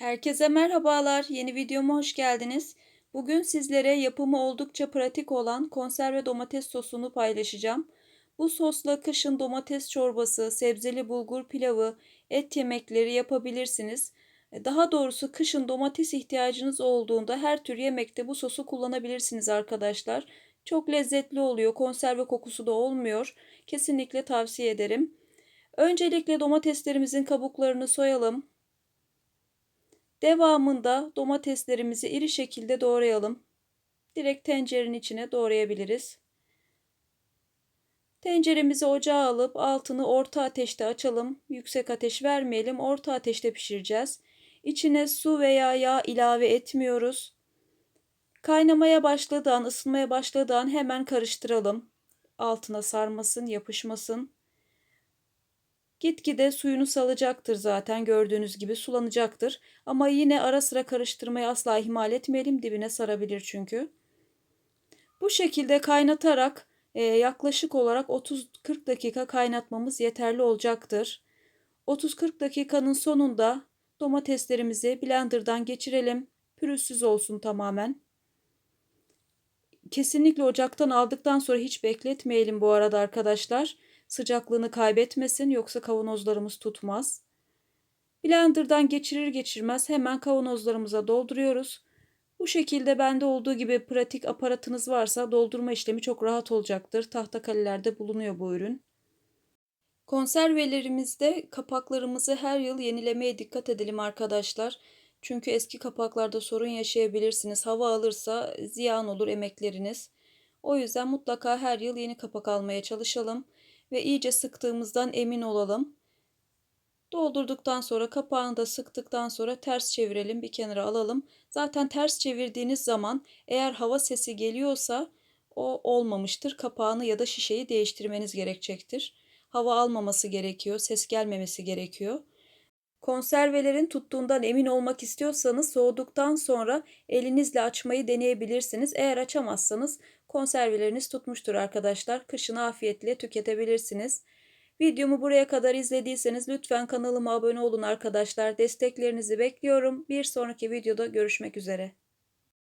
Herkese merhabalar. Yeni videoma hoş geldiniz. Bugün sizlere yapımı oldukça pratik olan konserve domates sosunu paylaşacağım. Bu sosla kışın domates çorbası, sebzeli bulgur pilavı, et yemekleri yapabilirsiniz. Daha doğrusu kışın domates ihtiyacınız olduğunda her tür yemekte bu sosu kullanabilirsiniz arkadaşlar. Çok lezzetli oluyor. Konserve kokusu da olmuyor. Kesinlikle tavsiye ederim. Öncelikle domateslerimizin kabuklarını soyalım. Devamında domateslerimizi iri şekilde doğrayalım. Direkt tencerenin içine doğrayabiliriz. Tenceremizi ocağa alıp altını orta ateşte açalım. Yüksek ateş vermeyelim. Orta ateşte pişireceğiz. İçine su veya yağ ilave etmiyoruz. Kaynamaya başladığı an, ısınmaya başladığı an hemen karıştıralım. Altına sarmasın, yapışmasın. Gitgide suyunu salacaktır zaten gördüğünüz gibi sulanacaktır. Ama yine ara sıra karıştırmayı asla ihmal etmeyelim dibine sarabilir çünkü. Bu şekilde kaynatarak e, yaklaşık olarak 30-40 dakika kaynatmamız yeterli olacaktır. 30-40 dakikanın sonunda domateslerimizi blenderdan geçirelim. Pürüzsüz olsun tamamen. Kesinlikle ocaktan aldıktan sonra hiç bekletmeyelim bu arada arkadaşlar sıcaklığını kaybetmesin yoksa kavanozlarımız tutmaz. Blender'dan geçirir geçirmez hemen kavanozlarımıza dolduruyoruz. Bu şekilde bende olduğu gibi pratik aparatınız varsa doldurma işlemi çok rahat olacaktır. Tahta kalelerde bulunuyor bu ürün. Konservelerimizde kapaklarımızı her yıl yenilemeye dikkat edelim arkadaşlar. Çünkü eski kapaklarda sorun yaşayabilirsiniz. Hava alırsa ziyan olur emekleriniz. O yüzden mutlaka her yıl yeni kapak almaya çalışalım ve iyice sıktığımızdan emin olalım. Doldurduktan sonra kapağını da sıktıktan sonra ters çevirelim bir kenara alalım. Zaten ters çevirdiğiniz zaman eğer hava sesi geliyorsa o olmamıştır. Kapağını ya da şişeyi değiştirmeniz gerekecektir. Hava almaması gerekiyor, ses gelmemesi gerekiyor. Konservelerin tuttuğundan emin olmak istiyorsanız soğuduktan sonra elinizle açmayı deneyebilirsiniz. Eğer açamazsanız konserveleriniz tutmuştur arkadaşlar. Kışın afiyetle tüketebilirsiniz. Videomu buraya kadar izlediyseniz lütfen kanalıma abone olun arkadaşlar. Desteklerinizi bekliyorum. Bir sonraki videoda görüşmek üzere.